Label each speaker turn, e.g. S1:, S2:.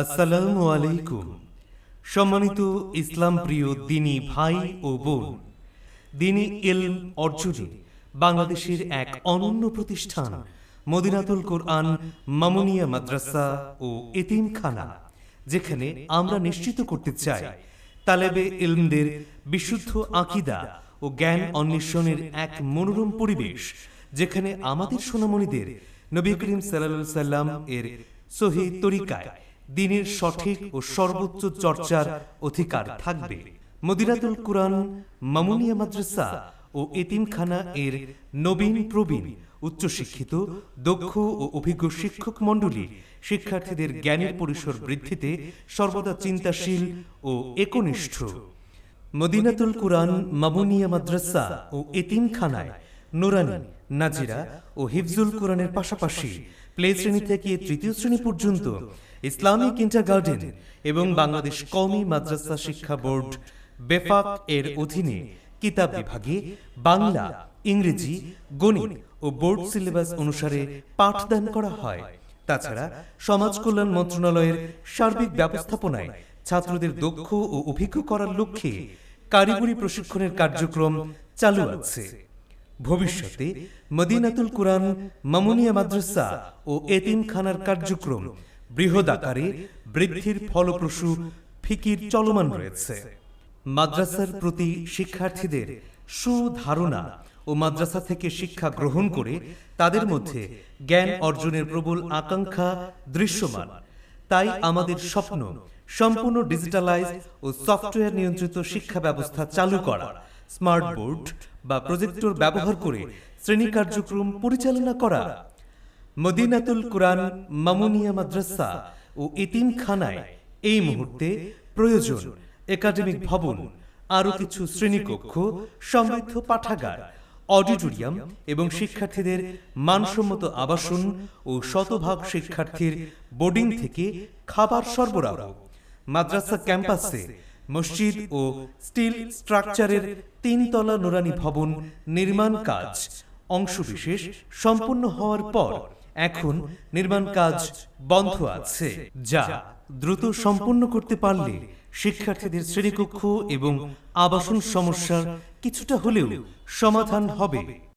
S1: আসসালামু আলাইকুম। সম্মানিত ইসলাম প্রিয় দিনী ভাই ও বোন, দিনী ইলম অর্জনে বাংলাদেশের এক অনন্য প্রতিষ্ঠান, মদিনাতুল কোরআন, মামুনিয়া মাদ্রাসা ও এতিমখানা, যেখানে আমরা নিশ্চিত করতে চাই, তালেবে ইলমদের বিশুদ্ধ আকিদা ও জ্ঞান অন্বেষণের এক মনোরম পরিবেশ, যেখানে আমাদের সোনামণিদের নবী করিম সাল্লাল্লাহু সাল্লাম এর সহি তরিকায় দিনের সঠিক ও সর্বোচ্চ চর্চার অধিকার থাকবে। মদিনাতুল কুরআন, মামুনিয়া মাদ্রাসা ও এতিমখানা এর নবীন প্রবীণ, উচ্চশিক্ষিত, দক্ষ ও অভিজ্ঞ শিক্ষক মণ্ডলী, শিক্ষার্থীদের জ্ঞানের পরিসর বৃদ্ধিতে সর্বদা চিন্তাশীল ও একনিষ্ঠ। মদিনাতুল কুরআন, মামুনিয়া মাদ্রাসা ও এতিমখানায় নুরানি, নাজিরা ও হিফজুল কোরআনের পাশাপাশি প্লে শ্রেণি থেকে তৃতীয় শ্রেণি পর্যন্ত ইসলামিক ইন্টার গার্ডেন এবং বাংলাদেশ কওমি মাদ্রাসা শিক্ষা বোর্ড, বেফাক এর অধীনে কিতাব বিভাগে বাংলা, ইংরেজি, গণিত ও বোর্ড সিলেবাস অনুসারে পাঠদান করা হয়। তাছাড়া সমাজ কল্যাণ মন্ত্রণালয়ের সার্বিক ব্যবস্থাপনায় ছাত্রদের দক্ষ ও অভিজ্ঞ করার লক্ষ্যে কারিগরি প্রশিক্ষণের কার্যক্রম চালু আছে। ভবিষ্যতে মদিনাতুল কুরআন, মামুনিয়া মাদ্রাসা ও এতিমখানার কার্যক্রম বৃহৎ আকারে বৃদ্ধির ফলপ্রসূ, ফিকির চলমান রয়েছে। মাদ্রাসার প্রতি শিক্ষার্থীদের সুধারণা ও মাদ্রাসা থেকে শিক্ষা গ্রহণ করে তাদের মধ্যে জ্ঞান অর্জনের প্রবল আকাঙ্ক্ষা দৃশ্যমান। তাই আমাদের স্বপ্ন সম্পূর্ণ ডিজিটালাইজ ও সফটওয়্যার নিয়ন্ত্রিত শিক্ষা ব্যবস্থা চালু করা। স্মার্ট বোর্ড বা প্রজেক্টর ব্যবহার করে শ্রেণি কার্যক্রম পরিচালনা করা। মদিনাতুল কুরআন মামুনিয়া মাদ্রাসা ও ইতিমখানায় এই মুহূর্তে প্রয়োজন, একাডেমিক ভবন, আরও কিছু শ্রেণীকক্ষ, সমৃদ্ধ পাঠাগার, অডিটোরিয়াম এবং শিক্ষার্থীদের মানসম্মত আবাসন ও শতভাগ শিক্ষার্থীর বোর্ডিং থেকে খাবার সরবরাহ, মাদ্রাসা ক্যাম্পাসে মসজিদ ও স্টিল স্ট্রাকচারের তিনতলা নুরানি ভবন নির্মাণ কাজ, অংশবিশেষ সম্পূর্ণ হওয়ার পর এখন নির্মাণ কাজ বন্ধ আছে যা দ্রুত সম্পন্ন করতে পারলে শিক্ষার্থীদের শ্রেণীকক্ষ এবং আবাসন সমস্যার কিছুটা হলেও সমাধান হবে।